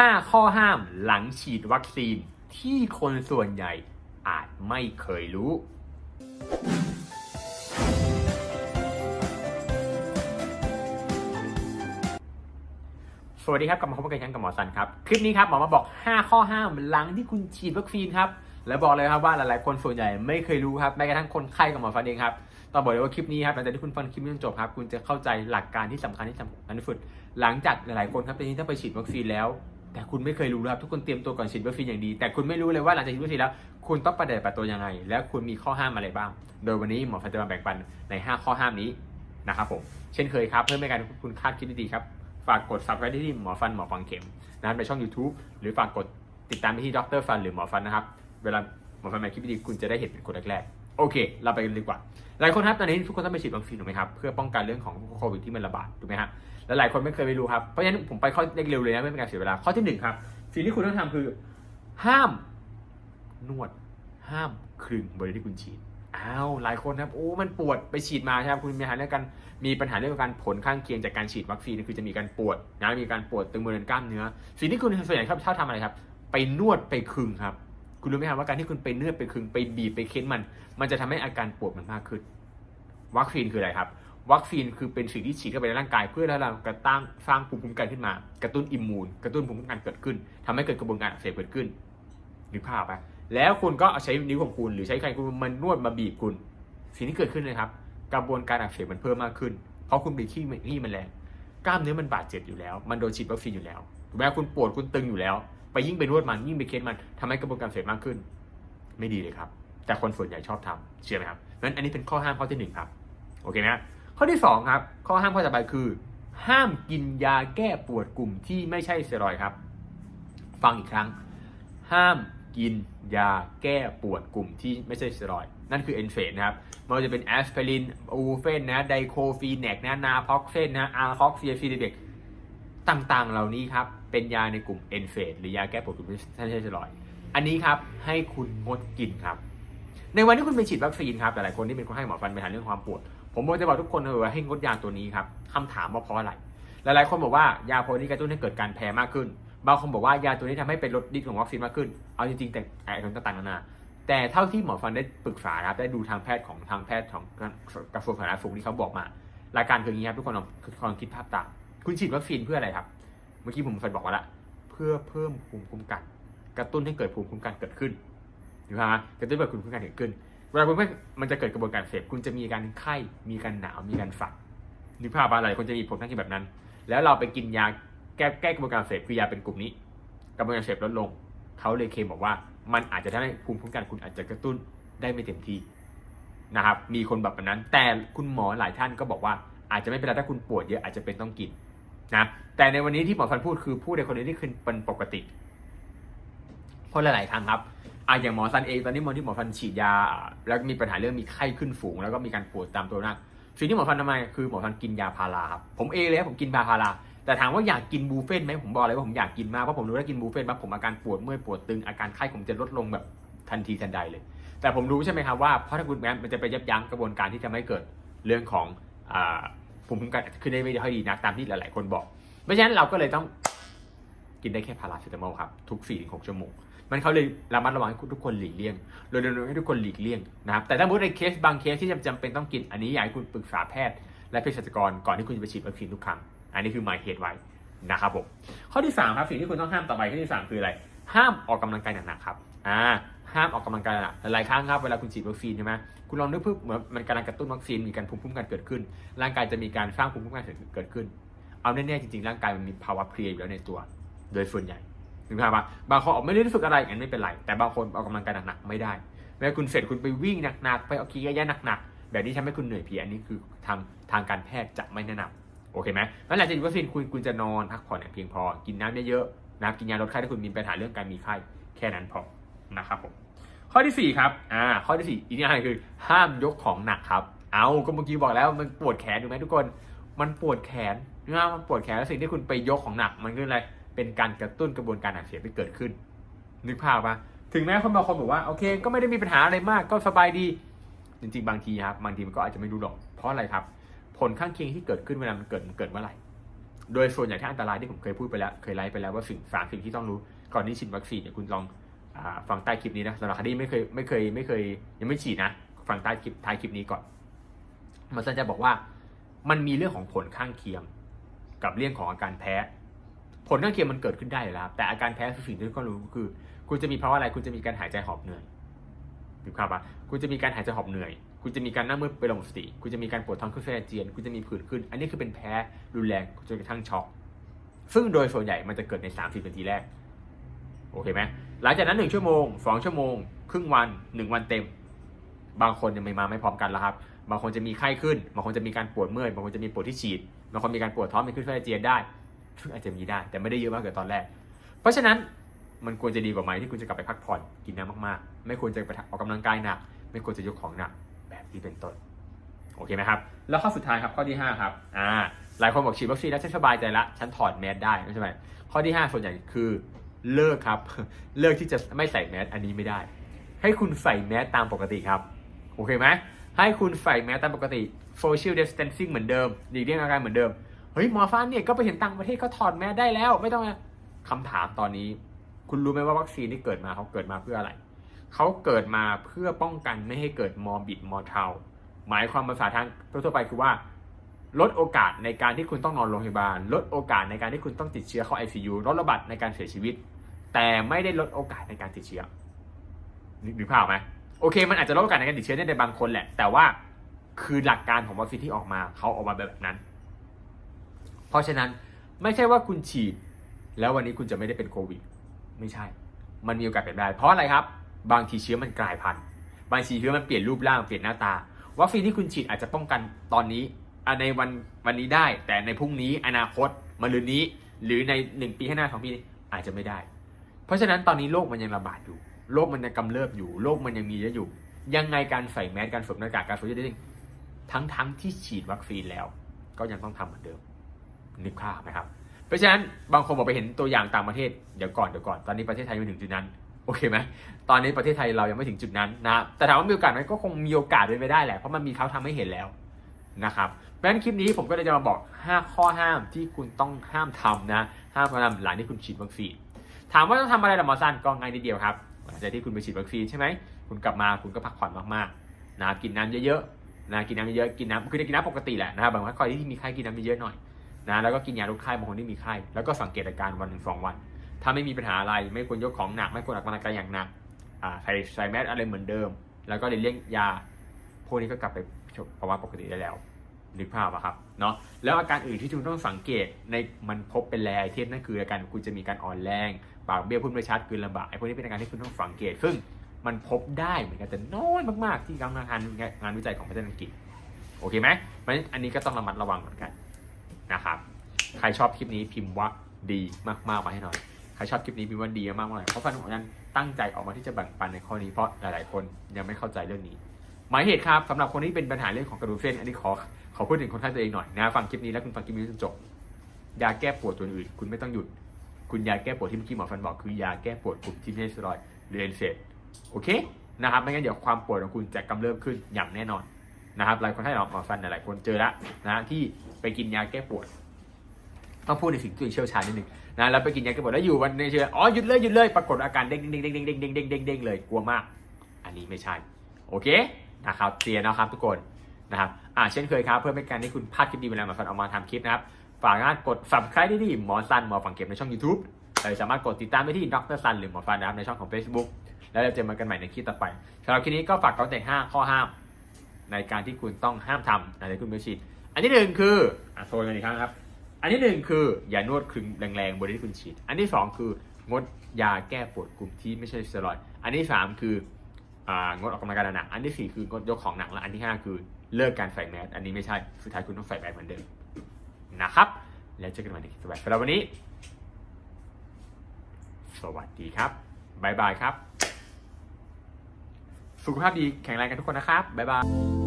5 ข้อห้ามหลังฉีดวัคซีนที่คนส่วนใหญ่อาจไม่เคยรู้ สวัสดีครับกลับมาพบกันอีกครั้งกับหมอสันครับ คลิปนี้ครับหมอมาบอก 5 ข้อห้ามหลังที่คุณฉีดวัคซีนครับ และบอกเลยครับว่าหลายๆ คนส่วนใหญ่ไม่เคยรู้ครับแม้กระทั่งคนไข้กับหมอฟันเองครับต้องบอกเลยว่าคลิปนี้ครับหลังจากที่คุณฟังคลิปนี้จนจบครับคุณจะเข้าใจหลักการที่สำคัญที่สำคัญที่สุดหลังจากหลายๆคนครับตอนนี้ถ้าไปฉีดวัคซีนแล้ว แต่คุณไม่เคยรู้ครับทุกคนเตรียมตัวก่อนฉีดวัคซีนอย่างดี แต่คุณไม่รู้เลยว่าหลังจากฉีดวัคซีนแล้ว คุณต้องปฏิบัติตัวยังไง และคุณมีข้อห้ามอะไรบ้าง โดยวันนี้หมอฟันจะมาแบ่งปันใน 5 ข้อห้ามนี้นะครับผมเช่นเคยครับเพื่อไม่ให้การคุณคาดคิดดีๆครับฝากกด subscribe ที่หมอฟันหมอฟังเข็มนะครับในช่อง YouTube หรือฝากกดติดตามไปที่ดรฟันหรือหมอฟันนะครับเวลาหมอฟันมาคลิปดีคุณจะได้เห็นเป็นคนแรกๆ โอเค เราไปกันดีกว่า หลายคนครับตอนนี้ทุกคนต้องไปฉีดวัคซีนถูกไหมครับ เพื่อป้องกันเรื่องของโควิดที่มันระบาดถูกไหมฮะและหลายคนไม่เคยไปรู้ครับ เพราะฉะนั้นผมไปข้อเร็วเลยนะไม่เป็นการเสียเวลา ข้อที่หนึ่งครับ สิ่งที่คุณต้องทำคือ ห้ามนวด ห้ามคลึงบริเวณที่คุณฉีด อ้าว หลายคนครับ โอ้ มันปวด ไปฉีดมาใช่ไหมคุณมีปัญหาเรื่องการมีปัญหาเรื่องการผลข้างเคียงจากการฉีดวัคซีนคือจะมีการปวดนะ มีการปวดตึงบริเวณกล้ามเนื้อ สิ่งที่คุณส่วนใหญ่ชอบชอบทำอะไรครับ ไปนวดไปคลึงครับ คุณรู้ไหมครับว่าการที่คุณไปนวดไปคึงไปบีบไปเค้นมัน มันจะทำให้อาการปวดมันมากขึ้น วัคซีนคืออะไรครับ วัคซีนคือเป็นสิ่งที่ฉีดเข้าไปในร่างกาย เพื่อให้เรากระตั้งสร้างภูมิคุ้มกันขึ้นมา กระตุ้นอิมมูนกระตุ้นภูมิคุ้มกันเกิดขึ้นทำให้เกิดกระบวนการอักเสบเกิดขึ้นนึกภาพไปแล้วคุณก็เอาใช้นิ้วของคุณหรือใช้ใครคุณมันนวดมาบีบคุณ สิ่งที่เกิดขึ้นเลยครับ กระบวนการอักเสบมันเพิ่มมากขึ้น เพราะคุณไปขี้ขี้มันแรงกล้ามเนื้อมันบาดเจ็บอยู่แล้ว มันโดนฉีดวัคซีนอยู่แล้วถูกไหมคุณปวดคุณตึงอยู่แล้ว ไปยิ่งไปนวดมันยิ่งไปเค้นมันทำให้กระบวนการเสบมากขึ้น ไม่ดีเลยครับ แต่คนส่วนใหญ่ชอบทำเชื่อไหมครับงั้นอันนี้เป็นข้อห้ามข้อที่หนึ่งครับโอเคนะข้อที่สองครับ ข้อห้ามข้อต่อไปคือ ห้ามกินยาแก้ปวดกลุ่มที่ไม่ใช่สเตียรอยครับ ฟังอีกครั้ง ห้ามกินยาแก้ปวดกลุ่มที่ไม่ใช่สเตียรอย นั่นคือเอนเฟนนะครับไม่ว่าจะเป็นแอสไพรินอูเฟนนะไดโคฟีแนกนะนาพ็อกเซนนะอาร์คอกเซียฟีเด็ก ต่างๆ เหล่านี้ครับ เป็นยาในกลุ่มเอนเฟนหรือยาแก้ปวดกลุ่มที่ไม่ใช่สเตียรอยด์อันนี้ครับให้คุณงดกินครับ ในวันที่คุณไปฉีดวัคซีนครับ หลายๆคนที่เป็นคนให้หมอฟันไปหาเรื่องความปวด ผมบอกจะบอกทุกคนเลยว่าให้งดยาตัวนี้ครับคำถามว่าเพราะอะไร หลายๆคนบอกว่ายาพวกนี้กระตุ้นให้เกิดการแพ้มากขึ้น บางคนบอกว่ายาตัวนี้ทำให้เป็นลดฤทธิ์ของวัคซีนมากขึ้น เอาจริงๆแต่ไอ้คนต่างๆนานาแต่เท่าที่หมอฟันได้ปรึกษาครับ ได้ดูทางแพทย์ของทางแพทย์ของกระทรวงสาธารณสุขที่เขาบอกมาหลักการคืออย่างนี้ครับทุกคนลองลองคิดภาพตาม คุณฉีดวัคซีนเพื่ออะไรครับ เมื่อกี้ผมเคยบอกว่าละ เพื่อเพิ่มภูมิคุ้มกัน กระตุ้นให้เกิดภูมิคุ้มกันเกิดขึ้นถูกไหมฮะกระตุ้นให้เกิดภูมิคุ้มกันเกิดขึ้น เวลาคุณไม่มันจะเกิดกระบวนการเสพคุณจะมีการไข้ มีการหนาว มีการฝันนึกภาพว่าอะไรคนจะมีผลข้างเคียงแบบนั้น แล้วเราไปกินยาแก้แก้กระบวนการเสพคือยาเป็นกลุ่มนี้ กระบวนการเสพลดลง เขาเลยเคมบอกว่า มันอาจจะทำให้ภูมิคุ้มกันคุณอาจจะกระตุ้นได้ไม่เต็มที่นะครับ มีคนแบบนั้น แต่คุณหมอหลายท่านก็บอกว่าอาจจะไม่เป็นไรถ้าคุณปวดเยอะอาจจะเป็นต้องกิน นะแต่ในวันนี้ที่หมอฟันพูดคือพูดในคนนี้ที่คือเป็นปกติเพราะหลาย ๆ ครั้งครับอะอย่างหมอซันเองตอนนี้หมอที่หมอฟันฉีดยา แล้วมีปัญหาเรื่องมีไข้ขึ้นฝูง แล้วก็มีการปวดตามตัวน้าสิ่งที่หมอฟันทำไมคือหมอฟันกินยาพาราครับผมเองเลยผมกินยาพาราแต่ถามว่าอยากกินบูเฟ่นไหมผมบอกเลยว่าผมอยากกินมากเพราะผมรู้ว่ากินบูเฟ่นปั๊บผมอาการปวดเมื่อยปวดตึงอาการไข้ผมจะลดลงแบบทันทีทันใดเลย แต่ผมรู้ใช่ไหมครับว่าเพราะถ้าคุณแม้มันจะไปยับยั้งกระบวนการที่จะไม่เกิดเรื่องของ ภูมิคุ้มกันขึ้นได้ไม่ค่อยดีนักตามที่หลาย ๆ คนบอก เพราะฉะนั้นเราก็เลยต้องกินได้แค่พาราเซตามอลครับทุก4-6ชั่วโมงมันเขาเลยระมัดระวังให้ทุกคนหลีกเลี่ยงโดยรวมให้ทุกคนหลีกเลี่ยงนะครับแต่ถ้ามมติในเคสบางเคสที่จำเป็นต้องกิน อันนี้อยากให้คุณปรึกษาแพทย์ และเภสัชกรก่อนที่คุณจะไปฉีดวัคซีนทุกครั้งอันนี้คือหมายเหตุไว้นะครับผมข้อที่3ครับสิ่งที่คุณต้องห้ามต่อไปข้อที่ 3 คืออะไร ห้ามออกกำลังกายหนักๆครับอ่า ห้ามออกกำลังกายหนักหลายครั้งครับเวลาคุณฉีดวัคซีนใช่ไหมคุณลองนึกเพื่อเหมือนมันกำลังกระตุ้นวัคซีนมีการภูมิคุ้มกันเกิดขึ้น ร่างกายจะมีการสร้างภูมิคุ้มกันเกิดขึ้น เอาแน่ๆจริงๆร่างกายมันมีภาวะเพลียอยู่แล้วในตัว โดยส่วนใหญ่ถึงภาพว่าบางคนออกไม่ได้รู้สึกอะไรอันไม่เป็นไร แต่บางคนออกกำลังกายหนักๆไม่ได้เวลาคุณเสร็จคุณไปวิ่งหนักๆไปเอากีระยะหนักๆแบบนี้ทำให้คุณเหนื่อยเพลียอันนี้คือทางทางการแพทย์จะไม่แนะนำโอเคไหมแล้วหลังจากฉีดวัคซีนคุณคุณจะนอนพักผ่อนอย่างเพียงพอ กินน้ำเยอะๆนะกินยาลดไข้ถ้าคุณมีปัญหาเรื่องการมีไข้แค่นั้นพอ นะครับผมข้อที่ 4 ครับ อ่า ข้อที่ 4 อีกอย่างคือ ห้ามยกของหนักครับ เอาก็เมื่อกี้บอกแล้วมันปวดแขนถูกไหมทุกคน มันปวดแขนนะมันปวดแขนแล้วสิ่งที่คุณไปยกของหนัก มันคืออะไร เป็นการกระตุ้นกระบวนการอักเสบที่เกิดขึ้น นึกภาพปะถึงแม้คนบางคนบอกว่าโอเค ก็ไม่ได้มีปัญหาอะไรมากก็สบายดี จริง ๆ บางทีครับ บางทีมันก็อาจจะไม่รู้หรอก เพราะอะไรครับ ผลข้างเคียงที่เกิดขึ้นเวลามันเกิดมันเกิดเมื่อไหร่ โดยส่วนใหญ่ที่อันตรายที่ผมเคยพูดไปแล้ว เคยไลฟ์ไปแล้วว่าสิ่งสามสิ่งที่ต้องรู้ ก่อนที่ฉีดวัคซีนเนี่ยคุณลอง ฟังใต้คลิปนี้นะสำหรับใครที่ไม่เคยไม่เคยไม่เคยยังไม่ฉีดนะฟังใต้คลิปท้ายคลิปนี้ก่อนมันจะบอกว่ามันมีเรื่องของผลข้างเคียง กับเรื่องของอาการแพ้ ผลข้างเคียงมันเกิดขึ้นได้อยู่แล้วครับแต่อาการแพ้คือสิ่งที่ทุกคนรู้คือ คุณจะมีภาวะอะไรคุณจะมีการหายใจหอบเหนื่อยถูกครับปะคุณจะมีการหายใจหอบเหนื่อย คุณจะมีการหน้ามืดไปลงสติ คุณจะมีการปวดท้องขึ้นเส้นอาเจียน คุณจะมีผื่นขึ้น อันนี้คือเป็นแพ้รุนแรงจนกระทั่งช็อกซึ่งโดยส่วนใหญ่มันจะเกิดใน 30นาทีแรก โอเคไหม หลังจากนั้น 1 ชั่วโมง 2 ชั่วโมง ครึ่งวัน 1 วันเต็ม บางคนยังไม่มาไม่พร้อมกันแล้วครับ บางคนจะมีไข้ขึ้น บางคนจะมีการปวดเมื่อย บางคนจะมีปวดที่ฉีด บางคนมีการปวดท้องมีขึ้นเส้อาเจียนได้ซึ่งอาจจะมีได้ แต่ไม่ได้เยอะมากเกินตอนแรก เพราะฉะนั้นมันควรจะดีกว่าไหมที่คุณจะกลับไปพักผ่อนกินน้ำมากๆ ไม่ควรจะไปออกกำลังกายหนัก ไม่ควรจะยกของหนักแบบนี้เป็นต้นโอเคไหมครับ แล้วข้อสุดท้ายครับข้อที่ 5 ครับ อ่า หลายคนบอกฉีดวัคซีนแล้วฉันสบายใจละ ฉันถอดแมสได้ใช่ไหมข้อที่ 5 ส่วนใหญ่คือ เลิกครับ เลิกที่จะไม่ใส่แมสอันนี้ไม่ได้ ให้คุณใส่แมสตามปกติครับ โอเคไหมให้คุณใส่แมสตามปกติ social distancing เหมือนเดิมหลีกเลี่ยงอาการเหมือนเดิม เฮ้ยหมอฟ้าเนี่ยก็ไปเห็นต่างประเทศเขาถอดแมสได้แล้ว ไม่ต้องคำถามตอนนี้ คุณรู้ไหมว่าวัคซีนที่เกิดมาเขาเกิดมาเพื่ออะไร เขาเกิดมาเพื่อป้องกันไม่ให้เกิดมอร์บิดมอร์เทลหมายความภาษาทางทั่วไปคือว่า ลดโอกาสในการที่คุณต้องนอนโรงพยาบาล ลดโอกาสในการที่คุณต้องติดเชื้อเข้า ICU ลดระบาดในการเสียชีวิต แต่ไม่ได้ลดโอกาสในการติดเชื้อนึกภาพไหมโอเค มันอาจจะลดโอกาสในการติดเชื้อได้ในบางคนแหละ แต่ว่าคือหลักการของวัคซีนที่ออกมาเขาออกมาแบบนั้น เพราะฉะนั้นไม่ใช่ว่าคุณฉีด แล้ววันนี้คุณจะไม่ได้เป็นโควิด ไม่ใช่ มันมีโอกาสเปลี่ยนได้ เพราะอะไรครับ บางทีเชื้อมันกลายพันธุ์ บางทีเชื้อมันเปลี่ยนรูปร่างเปลี่ยนหน้าตา วัคซีนที่คุณฉีดอาจจะป้องกันตอนนี้ ในวันวันนี้ได้ แต่ในพรุ่งนี้อนาคตมะรืนนี้ หรือในหนึ่งปีข้างหน้าสองปีอาจจะไม่ได้ เพราะฉะนั้นตอนนี้โรคมันยังระบาดอยู่โรคมันยังกำเริบอยู่โรคมันยังมีเยอะอยู่ ยังไงการใส่แมสการสวมหน้ากากการโซเชียลดิสทิงทั้งทั้งที่ฉีดวัคซีนแล้ว ก็ยังต้องทำเหมือนเดิมนึกภาพไหมครับ เพราะฉะนั้นบางคนบอกไปเห็นตัวอย่างต่างประเทศเดี๋ยวก่อนเดี๋ยวก่อนตอนนี้ประเทศไทยยังไม่ถึงจุดนั้นโอเคไหมตอนนี้ประเทศไทยเรายังไม่ถึงจุดนั้นนะแต่ถามว่ามีโอกาสไหมก็คงมีโอกาสเป็นไปได้แหละเพราะมันมีเขาทำให้เห็นแล้วนะครับ เพราะฉะนั้นคลิปนี้ผมก็เลยจะมาบอก 5 ข้อห้ามที่คุณต้องห้ามทำนะห้ามทำหลังที่คุณฉีดวัคซีนถามว่าต้องทำอะไรล่ะหมอซันก็ง่ายนิดเดียวครับหลังจากที่คุณไปฉีดวัคซีนใช่ไหมคุณกลับมาคุณก็พักผ่อนมากๆนะกินน้ำเยอะๆนะกินน้ำเยอะๆกินน้ำคือจะกินน้ำปกติแหละนะครับบางคนที่มีไข้กินน้ำเยอะๆหน่อยนะแล้วก็กินยาลดไข้บางคนที่มีไข้แล้วก็สังเกตอาการวันหนึ่งสองวัน ถ้าไม่มีปัญหาอะไรไม่ควรยกของหนักไม่ควรออกกำลังกายอย่างหนักอ่าใส่ใส่แมสอะไรเหมือนเดิม แล้วก็เลี่ยงยาพวกนี้ก็กลับไปภาวะปกติได้แล้ว นึกภาพอะครับเนาะแล้วอาการอื่นที่คุณต้องสังเกตในมันพบเป็นแรไอเทมนั่นคืออาการคุณจะมีการอ่อนแรงปากเบี้ยวพูดไม่ชัดกลืนลำบากไอ้พวกนี้เป็นอาการที่คุณต้องสังเกตซึ่งมันพบได้เหมือนกันแต่น้อยมากๆ ที่กำลังงานงานวิจัยของประเทศอังกฤษโอเคไหมเพราะฉะนั้นอันนี้ก็ต้องระมัดระวังเหมือนกันนะครับใครชอบคลิปนี้พิมพ์ว่าดีมากๆมาให้หน่อยใครชอบคลิปนี้พิมพ์ว่าดีมากๆมาหน่อยเพราะแฟนของนั้นตั้งใจออกมาที่จะแบ่งปันในข้อนี้เพราะหลาย ๆ คนยังไม่เข้าใจเรื่องนี้ หมายเหตุครับสำหรับคนที่เป็นปัญหาเรื่องของกระดูกเส้น อันนี้ขอขอพูดถึงคนไข้ตัวเองหน่อยนะฟังคลิปนี้แล้วคุณฟังคลิปนี้จนจบยาแก้ปวดตัวอื่นคุณไม่ต้องหยุด คุณยาแก้ปวดที่เมื่อกี้หมอฟันบอกคือยาแก้ปวดกลุ่มที่ไม่ใช่สเตียรอยด์หรือเอนเซดโอเคนะครับไม่งั้นเดี๋ยวความปวดของคุณจะกำเริบขึ้นอย่างแน่นอนนะครับหลายคนให้หมอฟันหลายคนเจอละนะที่ไปกินยาแก้ปวดต้องพูดในสิ่งที่เชี่ยวชาญนิดหนึ่งนะแล้วไปกินยาแก้ปวดแล้วอยู่วันนึงเชื่ออ๋อหยุดเลยหยุดเลยปรากฏอาการเด้งเด้งเด้งเด้งเด้งเด้งเด้งเลยกลัวมาก อันนี้ไม่ใช่โอเค นะครับเตียนนะครับทุกคนนะครับอ่าเช่นเคยครับเพื่อไม่ให้การที่คุณพลาดคลิปดีเวลาหมอฟันออกมาทำคลิปนะครับฝากงานกด subscribe ได้ที่หมอซันหมอฝังเก็บในช่อง YouTube เราสามารถกดติดตามได้ที่ดรซันหรือหมอฟันนะครับในช่องของ Facebook แล้วเราเจอกันใหม่ในคลิปต่อไปสำหรับคลิปนี้ก็ฝากเขาแต่5ข้อห้าม ในการที่คุณต้องห้ามทำในคุณไม่ฉีดอันที่หนึ่งคืออะโทรกันอีกครั้งครับ อันที่หนึ่งคืออย่านวดคลึงแรงๆบริเวณที่คุณฉีด อันที่สองคืองดยาแก้ปวดกลุ่มที่ไม่ใช่สเตียรอยด์อันที่สามคือ งดออกกำลังกายหนัก อันที่สี่คืองดยกของหนัก และอันที่ห้าคือเลิกการใส่แมส อันนี้ไม่ใช่ สุดท้ายคุณต้องใส่แมสเหมือนเดิมนะครับ แล้วเจอกันใหม่ในคลิปต่อไปสำหรับวันนี้ สวัสดีครับบ๊ายบายครับ สุขภาพดีแข็งแรงกันทุกคนนะครับบ๊ายบาย